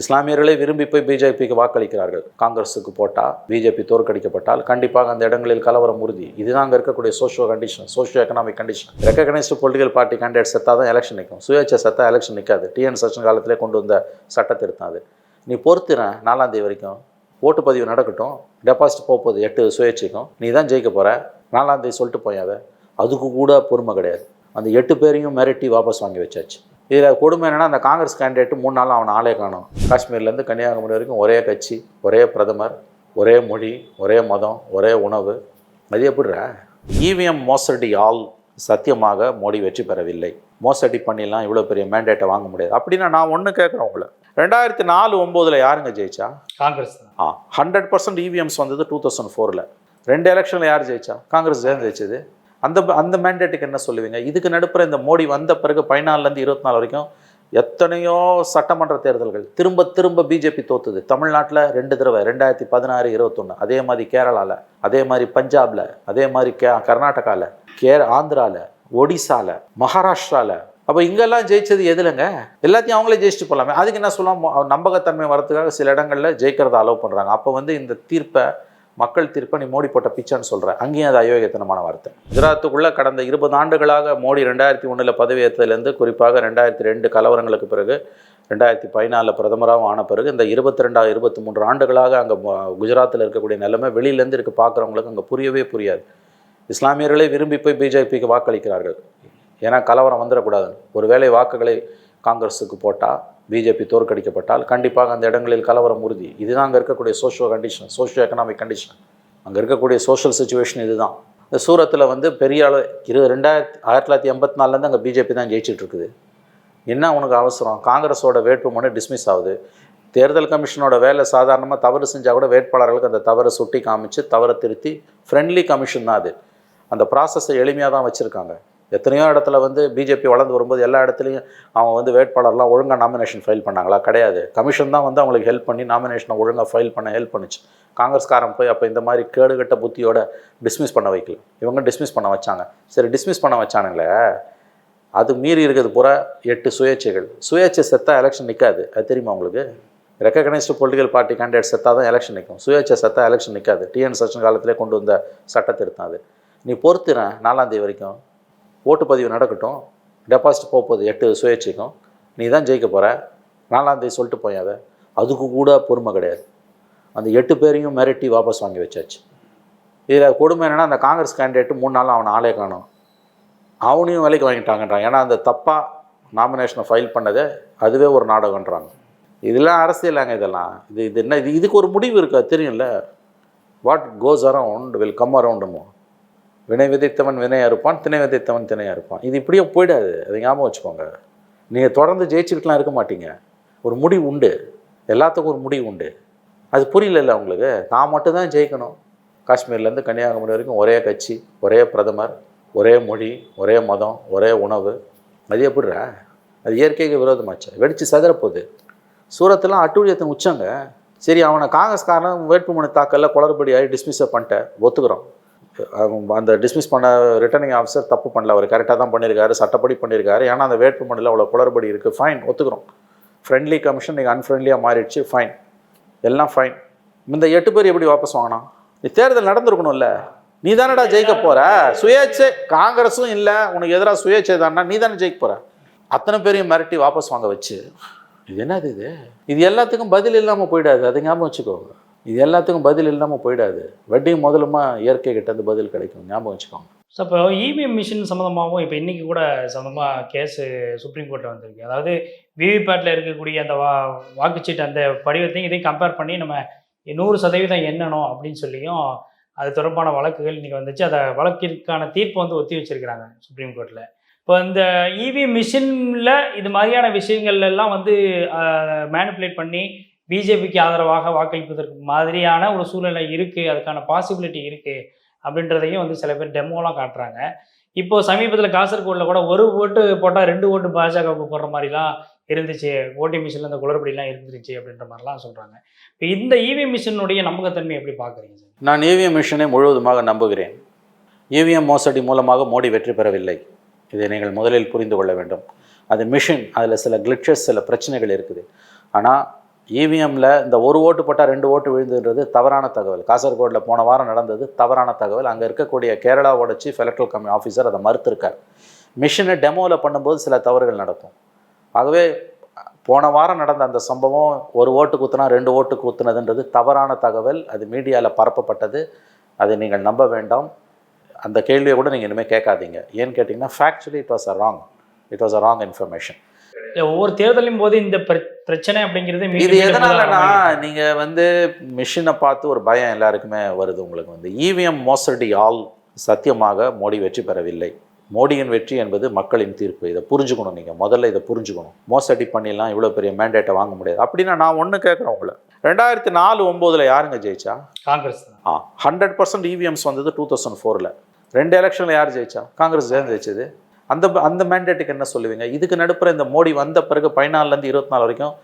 இஸ்லாமியர்களே விரும்பி போய் பிஜேபிக்கு வாக்களிக்கிறார்கள். காங்கிரஸுக்கு போட்டால் பிஜேபி தோற்கடிக்கப்பட்டால் கண்டிப்பாக அந்த இடங்களில் கலவரம் உறுதி. இதுதான் அங்கே இருக்கக்கூடிய socio condition socio economic condition recognised political party candidate செத்தா தான் எலெக்ஷன் நிற்கும் சுயேட்சை செத்தா எலெக்ஷன் நிற்காது டிஎன் சச்சின் காலத்திலே கொண்டு வந்த சட்ட அது. நீ பொறுத்துறேன் நாலாம் தேதி வரைக்கும். ஓட்டுப்பதிவு நடக்கட்டும். டெபாசிட் போகுது எட்டு சுயேட்சைக்கும். நீ தான் ஜெயிக்க போகிற நாலாம் தேதி சொல்லிட்டு போயாத. அதுக்கு கூட பொறுமை கிடையாது. அந்த எட்டு பேரையும் மிரட்டி வாபஸ் வாங்கி வச்சாச்சு. இதில் கொடுமை என்னன்னா அந்த காங்கிரஸ் கேண்டிடேட் மூணு நாள் அவன் ஆளே காணும். காஷ்மீர்லேருந்து கன்னியாகுமரி வரைக்கும் ஒரே கட்சி ஒரே பிரதமர் ஒரே மொழி ஒரே மதம் ஒரே உணவு. அது எப்படிரா இவிஎம் மோசடியால் சத்தியமாக மோடி வெற்றி பெறவில்லை. மோசடி பண்ணிலாம் இவ்வளோ பெரிய மேண்டேட்டை வாங்க முடியாது. அப்படின்னா நான் ஒன்று கேட்குறேன் உங்களை. ரெண்டாயிரத்தி நாலு ஒம்போதில் யாருங்க ஜெயிச்சா? காங்கிரஸ் ஆ ஹண்ட்ரட் பர்சன்ட் இவிஎம்ஸ் வந்தது டூ தௌசண்ட் ஃபோரில் ரெண்டு எலெக்ஷனில் யார் ஜெயிச்சா? காங்கிரஸ் தான் ஜெயிச்சது. அந்த அந்த மேண்டேட்டுக்கு என்ன சொல்லுவீங்க? இதுக்கு நடுப்புற இந்த மோடி வந்த பிறகு பதினாலுலேருந்து இருபத்தி நாலு வரைக்கும் எத்தனையோ சட்டமன்ற தேர்தல்கள் திரும்ப திரும்ப பிஜேபி தோத்துது. தமிழ்நாட்டில் ரெண்டு தடவை ரெண்டாயிரத்தி பதினாறு இருபத்தொன்று அதே மாதிரி கேரளாவில் அதே மாதிரி பஞ்சாபில் அதே மாதிரி கே கர்நாடகாவில் கே ஆந்திராவில் ஒடிசாவில் மகாராஷ்டிராவில் அப்போ இங்கெல்லாம் ஜெயிச்சது எதுலங்க? எல்லாத்தையும் அவங்களே ஜெயிச்சுட்டு போகலாமே அதுக்கு என்ன சொல்லலாம்? நம்பகத்தன்மை வரதுக்காக சில இடங்களில் ஜெயிக்கிறத அலோவ் பண்ணுறாங்க அப்போ வந்து இந்த தீர்ப்பை மக்கள் தீர்ப்பை நீ மோடி போட்ட பிச்சைன்னு சொல்கிற அங்கேயும் அது அயோக்கியத்தனமான வார்த்தை. குஜராத்துக்குள்ளே கடந்த இருபது ஆண்டுகளாக மோடி ரெண்டாயிரத்தி ஒன்றில் பதவியேற்றதுலேருந்து குறிப்பாக ரெண்டாயிரத்தி ரெண்டு கலவரங்களுக்கு பிறகு ரெண்டாயிரத்தி பதினாலில் பிரதமராகவும் ஆன பிறகு இந்த இருபத்தி ரெண்டாவது இருபத்தி மூன்று ஆண்டுகளாக அங்கே குஜராத்தில் இருக்கக்கூடிய நிலைமை வெளியிலேருந்து இருக்க பார்க்குறவங்களுக்கு அங்கே புரியவே புரியாது. இஸ்லாமியர்களே விரும்பி போய் பிஜேபிக்கு வாக்களிக்கிறார்கள். ஏன்னா கலவரம் வந்துடக்கூடாது ஒருவேளை வாக்குகளை காங்கிரஸுக்கு போட்டால் பிஜேபி தோற்கடிக்கப்பட்டால் கண்டிப்பாக அந்த இடங்களில் கலவரம் உறுதி. இதுதான் அங்கே இருக்கக்கூடிய socio condition socio economic condition அங்கே இருக்கக்கூடிய சோஷியல் சுச்சுவேஷன் இதுதான். இந்த சூரத்தில் வந்து பெரிய அளவு இரு ரெண்டாயிரத்தி ஆயிரத்தி தொள்ளாயிரத்தி எண்பத்தி நாலுலேருந்து அங்கே பிஜேபி தான் ஜெயிச்சிட்ருக்குது. என்ன உனக்கு அவசரம்? காங்கிரஸோட வேட்புமனு டிஸ்மிஸ் ஆகுது. தேர்தல் கமிஷனோட வேலை சாதாரணமாக தவறு செஞ்சால் கூட வேட்பாளர்களுக்கு அந்த தவறை சுட்டி காமிச்சு தவறை திருத்தி ஃப்ரெண்ட்லி கமிஷன் தான் அது. அந்த ப்ராசஸை எளிமையாக தான் வச்சுருக்காங்க. எத்தனையோ இடத்துல வந்து பிஜேபி வளர்ந்து வரும்போது எல்லா இடத்துலையும் அவங்க வந்து வேட்பாளர்லாம் ஒழுங்காக நாமினேஷன் ஃபைல் பண்ணாங்களா? கிடையாது. கமிஷன் தான் வந்து அவங்களுக்கு ஹெல்ப் பண்ணி நாமினேஷனை ஒழுங்காக ஃபைல் பண்ண ஹெல்ப் பண்ணுச்சு. காங்கிரஸ்காரன் போய் அப்போ இந்த மாதிரி கேடுகட்ட புத்தியோட டிஸ்மிஸ் பண்ண வைக்கல. இவங்க டிஸ்மிஸ் பண்ண வச்சாங்க. சரி டிஸ்மிஸ் பண்ண வச்சானுங்களே. அது மீறி இருக்கிறது பூரா எட்டு சுயேட்சைகள். சுயேட்சை செத்தா எலெக்ஷன் நிற்காது அது தெரியுமா உங்களுக்கு? ரெக்கக்னைஸ்டு பொலிட்டிக்கல் பார்ட்டி கேண்டிடேட் செத்தா தான் எலெக்ஷன் நிற்கும் சுயேட்சை செத்தா எலெக்ஷன் நிற்காது டிஎன் சச்சின் காலத்திலே கொண்டு வந்த சட்டத்திருத்தம் அது. நீ பொறுத்துறேன் நாலாம் தேதி வரைக்கும். ஓட்டுப்பதிவு நடக்கட்டும் டெபாசிட் போக போகுது எட்டு சுயேட்சைக்கும் நீ தான் ஜெயிக்க போகிற நாலாந்தேதி சொல்லிட்டு போயாத அதுக்கு கூட பொறுமை கிடையாது. அந்த எட்டு பேரையும் மிரட்டி வாபஸ் வாங்கி வச்சாச்சு. இதில் கொடுமை என்னென்னா அந்த காங்கிரஸ் கேண்டிடேட்டு மூணு நாள் அவனை ஆளே காணும். அவனையும் விலைக்கு வாங்கிட்டாங்கன்றான் ஏன்னா அந்த தப்பாக நாமினேஷனை ஃபைல் பண்ணதே அதுவே ஒரு நாடகன்றாங்க இதெல்லாம் அரசியலாங்க இதெல்லாம். இது இது என்ன இது இதுக்கு ஒரு முடிவு இருக்கா. தெரியும்ல. What goes around will come அரவுண்டுமோ வினை விதைத்தவன் வினையாக இருப்பான் திணை விதைத்தவன் திணையாக இருப்பான் இது இப்படியே போயிடாது. அதை ஞாபகம் வச்சுக்கோங்க. நீங்கள் தொடர்ந்து ஜெயிச்சுக்கிட்டுலாம் இருக்க மாட்டீங்க. ஒரு முடிவு உண்டு. எல்லாத்துக்கும் ஒரு முடிவு உண்டு. அது புரியல உங்களுக்கு? நான் மட்டும்தான் ஜெயிக்கணும். காஷ்மீர்லேருந்து கன்னியாகுமரி வரைக்கும் ஒரே கட்சி ஒரே பிரதமர் ஒரே மொழி ஒரே மதம் ஒரே உணவு. அது எப்படிரா அது இயற்கைக்கு விரோதமாச்சு. வெடித்து சதுரப்போகுது. சூரத்தெல்லாம் அட்டூழியத்தின் உச்சங்க. சரி அவனை காங்கிரஸ்காரன் வேட்புமனு தாக்கல்ல குளறுபடி ஆகி டிஸ்மிஸை பண்ணிட்டேன் ஒத்துக்கிறோம். அந்த டிஸ்மிஸ் பண்ண ரிட்டர்னிங் ஆஃபீஸர் தப்பு பண்ணல. அவர் கரெக்டாக தான் பண்ணியிருக்காரு சட்டப்படி பண்ணியிருக்காரு ஏன்னா அந்த வேட்புமனுல அவ்வளோ குளறுபடி இருக்குது ஃபைன் ஒத்துக்கிறோம். ஃப்ரெண்ட்லி கமிஷன் நீங்கள் அன்ஃப்ரெண்ட்லியாக மாறிடுச்சு. ஃபைன் எல்லாம் ஃபைன் இந்த எட்டு பேர் எப்படி வாபஸ் வாங்கினா நீ தேர்தல் நடந்திருக்கணும்ல. நீ தானடா ஜெயிக்க போகிற சுயேட்சை காங்கிரஸும் இல்லை. உனக்கு எதிராக சுயேட்சை தானா? நீ தானே ஜெயிக்க போகிற அத்தனை பேரையும் மிரட்டி வாபஸ் வாங்க வச்சு. இது என்னது இது? இது எல்லாத்துக்கும் பதில் இல்லாமல் போயிடாது. அது ஞாபகம் வச்சுக்கோங்க இது எல்லாத்துக்கும் பதில் இல்லாமல் போயிடாது. வட்டியும் முதலுமா இயற்கை கிட்ட பதில் கிடைக்கும். ஞாபகம் வச்சுக்கோங்க. ஸோ இப்போ இவிஎம் மிஷின் சம்மந்தமாகவும் இப்போ இன்றைக்கி கூட சம்மந்தமாக கேஸு சுப்ரீம் கோர்ட்டில் வந்திருக்கு. அதாவது விவிபேட்டில் இருக்கக்கூடிய அந்த வா வாக்குச்சீட்டு அந்த படிவத்தையும் இதையும் கம்பேர் பண்ணி நம்ம நூறு சதவீதம் எண்ணணும் அப்படின்னு சொல்லியும் அது தொடர்பான வழக்குகள் இன்றைக்கி வந்துச்சு. அதை வழக்கிற்கான தீர்ப்பு வந்து ஒத்தி வச்சிருக்கிறாங்க சுப்ரீம் கோர்ட்டில் இப்போ இந்த இவிஎம் மிஷினில் இது மாதிரியான விஷயங்கள்லாம் வந்து மேனிப்புலேட் பண்ணி பிஜேபிக்கு ஆதரவாக வாக்களிப்பதற்கு மாதிரியான ஒரு சூழ்நிலை இருக்குது அதுக்கான பாசிபிலிட்டி இருக்குது அப்படின்றதையும் வந்து சில பேர் டெமோலாம் காட்டுறாங்க. இப்போ சமீபத்தில் காசர்கோடில் கூட ஒரு ஓட்டு போட்டால் ரெண்டு ஓட்டு பாஜகவுக்கு போடுற மாதிரிலாம் இருந்துச்சு. ஓட்டிங் மிஷினில் அந்த குளறுபடிலாம் இருந்துருச்சு அப்படின்ற மாதிரிலாம் சொல்கிறாங்க இப்போ இந்த இவிஎம் மிஷினுடைய நம்பகத்தன்மை எப்படி பார்க்குறீங்க சார்? நான் இவிஎம் மிஷினை முழுவதுமாக நம்புகிறேன். இவிஎம் மோசடி மூலமாக மோடி வெற்றி பெறவில்லை. இதை நீங்கள் முதலில் புரிந்து கொள்ள வேண்டும். அது மிஷின் அதில் சில கிளிட்சஸ் சில பிரச்சனைகள் இருக்குது. ஆனால் இவிஎம்மில் இந்த ஒரு ஓட்டு போட்டால் ரெண்டு ஓட்டு விழுந்துன்றது தவறான தகவல். காசர்கோடில் போன வாரம் நடந்தது தவறான தகவல். அங்கே இருக்கக்கூடிய கேரளாவோட சீஃப் எலக்ட்ரல் கம்மி ஆஃபீஸர் அதை மறுத்திருக்கார். மிஷினை டெமோவில் பண்ணும்போது சில தவறுகள் நடக்கும். ஆகவே போன வாரம் நடந்த அந்த சம்பவம் ஒரு ஓட்டு குத்துனா ரெண்டு ஓட்டு குத்துனதுன்றது தவறான தகவல். அது மீடியாவில் பரப்பப்பட்டது. அதை நீங்கள் நம்ப வேண்டாம். அந்த கேள்வியை கூட நீங்கள் இனிமேல் கேட்காதீங்க. ஏன்னு கேட்டிங்கன்னா factually it was a wrong it was a wrong information ஒவ்வொரு தேர்தலின் போது இந்த பிர- பிரச்சனை அப்படிங்கிறது இது மீண்டும் எதனாலனா முதல்ல நீங்க வந்து மிஷினை பார்த்து ஒரு பயம் எல்லாருக்குமே வருது உங்களுக்கு வந்து. இவிஎம் மோசடி ஆல் சத்தியமாக மோடி வெற்றி பெறவில்லை. மோடியின் வெற்றி என்பது மக்களின் தீர்ப்பு. இதை புரிஞ்சுக்கணும் நீங்கள் முதல்ல இதை புரிஞ்சுக்கணும். மோசடி பண்ணிலாம் இவ்வளோ பெரிய மேண்டேட்டை வாங்க முடியாது. அப்படின்னா நான் ஒன்று கேட்குறேன் உங்களை. ரெண்டாயிரத்தி நாலு ஒம்போதில் யாருங்க ஜெயிச்சா? காங்கிரஸ் ஆ ஹண்ட்ரட் பர்சன்ட் இவிஎம்ஸ் வந்தது டூ தௌசண்ட் ஃபோரில் ரெண்டு எலெக்ஷனில் யார் ஜெயிச்சா? காங்கிரஸ் தான் ஜெயிச்சது. அந்த அந்த மேண்டேட்டுக்கு என்ன சொல்லுவீங்க? இதுக்கு நடுப்புற இந்த மோடி வந்த பிறகு பதினாலுலேருந்து இருபத்தி நாலு வரைக்கும்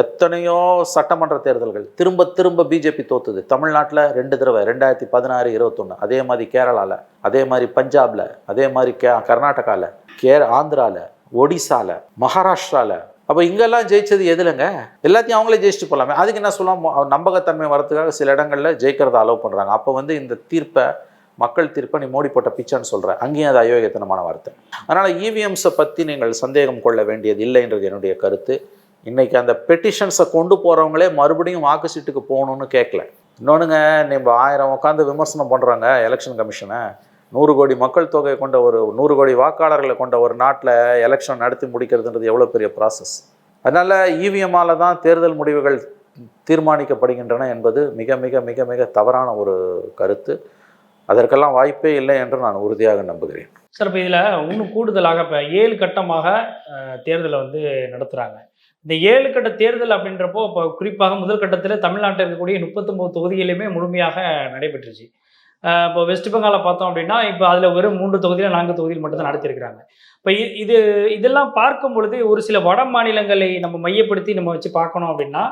எத்தனையோ சட்டமன்ற தேர்தல்கள் திரும்ப திரும்ப பிஜேபி தோத்துது. தமிழ்நாட்டில் ரெண்டு தடவை ரெண்டாயிரத்தி பதினாறு இருபத்தொன்று அதே மாதிரி கேரளாவில் அதே மாதிரி பஞ்சாபில் அதே மாதிரி கே கர்நாடகாவில் கே ஆந்திராவில் ஒடிசாவில் மகாராஷ்டிராவில் அப்போ இங்கெல்லாம் ஜெயிச்சது எதுலங்க? எல்லாத்தையும் அவங்களே ஜெயிச்சுட்டு போகலாமே அதுக்கு என்ன சொல்லலாம்? நம்பகத்தன்மை வரதுக்காக சில இடங்களில் ஜெயிக்கிறத அலோவ் பண்ணுறாங்க அப்போ வந்து இந்த தீர்ப்பை மக்கள் தீர்ப்பை நீ மோடி போட்ட பிச்சைன்னு சொல்கிற அங்கேயும் அது அயோக்கியத்தனமான வார்த்தை. அதனால் இவிஎம்ஸை பற்றி நீங்கள் சந்தேகம் கொள்ள வேண்டியது இல்லைன்றது என்னுடைய கருத்து. இன்றைக்கி அந்த பெட்டிஷன்ஸை கொண்டு போகிறவங்களே மறுபடியும் வாக்கு சீட்டுக்கு போகணும்னு கேட்கல இன்னொன்றுங்க நம்ம ஆயிரம் உட்காந்து விமர்சனம் பண்ணுறாங்க எலெக்ஷன் கமிஷனை நூறு கோடி மக்கள் தொகை கொண்ட ஒரு நூறு கோடி வாக்காளர்களை கொண்ட ஒரு நாட்டில் எலெக்ஷன் நடத்தி முடிக்கிறதுன்றது எவ்வளோ பெரிய ப்ராசஸ் அதனால் இவிஎம்மால் தான் தேர்தல் முடிவுகள் தீர்மானிக்கப்படுகின்றன என்பது மிக மிக மிக மிக தவறான ஒரு கருத்து. அதற்கெல்லாம் வாய்ப்பே இல்லை என்று நான் உறுதியாக நம்புகிறேன். சார் இப்போ இதில் இன்னும் கூடுதலாக இப்போ ஏழு கட்டமாக தேர்தலை வந்து நடத்துகிறாங்க இந்த ஏழு கட்ட தேர்தல் அப்படின்றப்போ இப்போ குறிப்பாக முதல் கட்டத்தில் தமிழ்நாட்டில் இருக்கக்கூடிய முப்பத்தொம்போது தொகுதிகளிலுமே முழுமையாக நடைபெற்றுச்சு. இப்போ வெஸ்ட் பெங்காலை பார்த்தோம் அப்படின்னா இப்போ அதில் வெறும் மூன்று தொகுதியில் நான்கு தொகுதியில் மட்டும்தான் நடத்தியிருக்கிறாங்க. இப்போ இது இதெல்லாம் பார்க்கும் பொழுது ஒரு சில வட மாநிலங்களை நம்ம மையப்படுத்தி நம்ம வச்சு பார்க்கணும் அப்படின்னா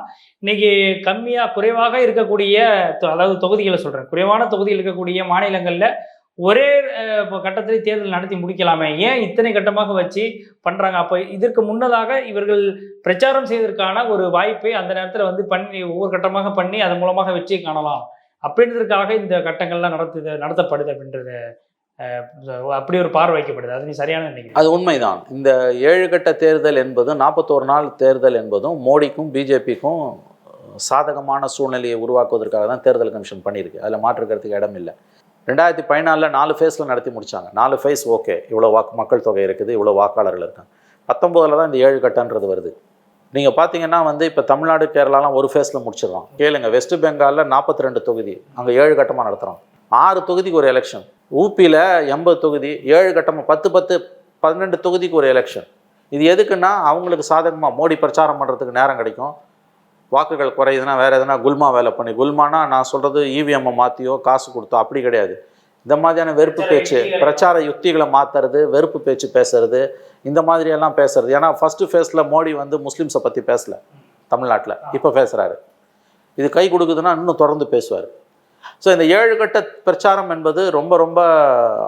இன்னைக்கு கம்மியாக குறைவாக இருக்கக்கூடிய தொ- அதாவது தொகுதிகளை சொல்கிறேன் குறைவான தொகுதியில் இருக்கக்கூடிய மாநிலங்களில் ஒரே இப்போ கட்டத்திலே தேர்தல் நடத்தி முடிக்கலாமே. ஏன் இத்தனை கட்டமாக வச்சு பண்ணுறாங்க அப்போ இதற்கு முன்னதாக இவர்கள் பிரச்சாரம் செய்வதற்கான ஒரு வாய்ப்பை அந்த நேரத்தில் வந்து பண்ணி ஒவ்வொரு கட்டமாக பண்ணி அதன் மூலமாக வெற்றி காணலாம். அப்படின்றதுக்காக இந்த கட்டங்கள்லாம் நடத்து நடத்தப்படுது அப்படின்றது அப்படி ஒரு பார்வை வைக்கப்படுது. அது நீ சரியான நினைக்கிறேன் அது உண்மைதான். இந்த ஏழு கட்ட தேர்தல் என்பதும் நாற்பத்தோரு நாள் தேர்தல் என்பதும் மோடிக்கும் பிஜேபிக்கும் சாதகமான சூழ்நிலையை உருவாக்குவதற்காக தான் தேர்தல் கமிஷன் பண்ணியிருக்கு. அதில் மாற்றுக்கிறதுக்கு இடம் இல்லை. ரெண்டாயிரத்தி பதினாலில் நாலு ஃபேஸில் நடத்தி முடித்தாங்க நாலு ஃபேஸ் ஓகே இவ்வளோ வாக்கு மக்கள் தொகை இருக்குது இவ்வளோ வாக்காளர்கள் இருக்காங்க. பத்தொம்போதில் தான் இந்த ஏழு கட்டன்றது வருது. நீங்கள் பார்த்தீங்கன்னா வந்து இப்போ தமிழ்நாடு கேரளாலாம் ஒரு ஃபேஸில் முடிச்சிடலாம் கேளுங்க வெஸ்ட் பெங்காலில் நாற்பத்தி ரெண்டு தொகுதி அங்கே ஏழு கட்டமாக நடத்துகிறோம் ஆறு தொகுதிக்கு ஒரு எலெக்ஷன் ஊபியில் எண்பது தொகுதி ஏழு கட்டமாக பத்து பத்து பன்னெண்டு தொகுதிக்கு ஒரு எலெக்ஷன் இது எதுக்குன்னா அவங்களுக்கு சாதகமாக மோடி பிரச்சாரம் பண்ணுறதுக்கு நேரம் கிடைக்கும். வாக்குகள் குறையுதுன்னா வேறு எதனா குல்மா வேலை பண்ணி. குல்மானா நான் சொல்கிறது இவிஎம்மை மாற்றியோ காசு கொடுத்தோ அப்படி கிடையாது. இந்த மாதிரியான வெறுப்பு பேச்சு பிரச்சார யுக்திகளை மாற்றுறது வெறுப்பு பேச்சு பேசுறது இந்த மாதிரியெல்லாம் பேசுறது. ஏன்னா ஃபஸ்ட்டு ஃபேஸில் மோடி வந்து முஸ்லீம்ஸை பற்றி பேசல தமிழ்நாட்டில். இப்போ பேசுகிறாரு இது கை கொடுக்குதுன்னா இன்னும் தொடர்ந்து பேசுவார். ஸோ இந்த ஏழு கட்ட பிரச்சாரம் என்பது ரொம்ப ரொம்ப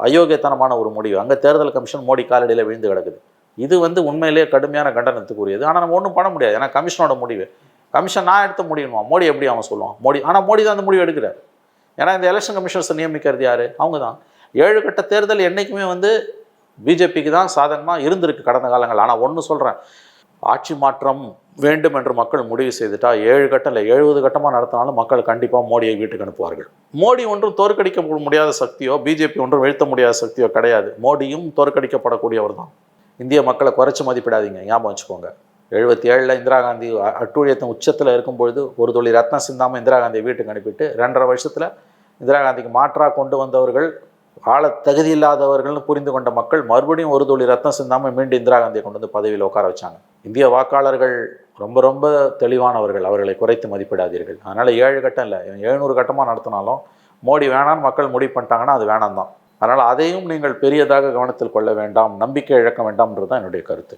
அயோக்கியத்தனமான ஒரு முடிவு. அங்கே தேர்தல் கமிஷன் மோடி காலடியில் விழுந்து கிடக்குது. இது வந்து உண்மையிலேயே கடுமையான கண்டனத்துக்குரியது. ஆனால் நம்ம ஒன்றும் பண்ண முடியாது. ஏன்னா கமிஷனோட முடிவு. கமிஷன் நான் எடுத்த முடியுமா? மோடி எப்படி அவன் சொல்லுவான்? மோடி ஆனால் மோடி தான் அந்த முடிவு எடுக்கிறார். ஏன்னா இந்த எலெக்ஷன் கமிஷனர்ஸை நியமிக்கிறது யார்? அவங்க தான் ஏழு கட்ட தேர்தல் என்றைக்குமே வந்து பிஜேபிக்கு தான் சாதகமாக இருந்திருக்கு கடந்த காலங்கள் ஆனால் ஒன்று சொல்கிறேன் ஆட்சி மாற்றம் வேண்டும் என்று மக்கள் முடிவு செய்துட்டா ஏழு கட்டம் இல்லை எழுபது கட்டமாக நடத்தினாலும் மக்கள் கண்டிப்பாக மோடியை வீட்டுக்கு அனுப்புவார்கள். மோடி ஒன்றும் தோற்கடிக்க முடியாத சக்தியோ பிஜேபி ஒன்றும் வீழ்த்த முடியாத சக்தியோ கிடையாது. மோடியும் தோற்கடிக்கப்படக்கூடியவர் தான். இந்திய மக்களை குறைச்சி மதிப்பிடாதீங்க. ஞாபகம் வச்சுக்கோங்க. எழுபத்தி ஏழில் இந்திரா காந்தி அட்டூழியத்தின் உச்சத்தில் இருக்கும்பொழுது ஒரு தொழில் ரத்னம் சிந்தாமல் இந்திரா காந்தியை வீட்டுக்கு அனுப்பிட்டு ரெண்டரை வருஷத்தில் இந்திரா காந்திக்கு மாற்றாக கொண்டு வந்தவர்கள் ஆள தகுதி இல்லாதவர்கள்னு புரிந்து கொண்ட மக்கள் மறுபடியும் ஒரு துளி ரத்தம் சிந்தாமல் மீண்டும் இந்திரா காந்தியை கொண்டு வந்து பதவியில் உட்கார வச்சாங்க. இந்திய வாக்காளர்கள் ரொம்ப ரொம்ப தெளிவானவர்கள் அவர்களை குறைத்து மதிப்பிடாதீர்கள். அதனால் ஏழு கட்டம் இல்லை எழுநூறு கட்டமாக நடத்தினாலும் மோடி வேணான்னு மக்கள் முடிவு பண்ணிட்டாங்கன்னா அது வேணாம் தான் அதனால் அதையும் நீங்கள் பெரியதாக கவனத்தில் கொள்ள வேண்டாம் நம்பிக்கை இழக்க வேண்டாம்ன்றது தான் என்னுடைய கருத்து.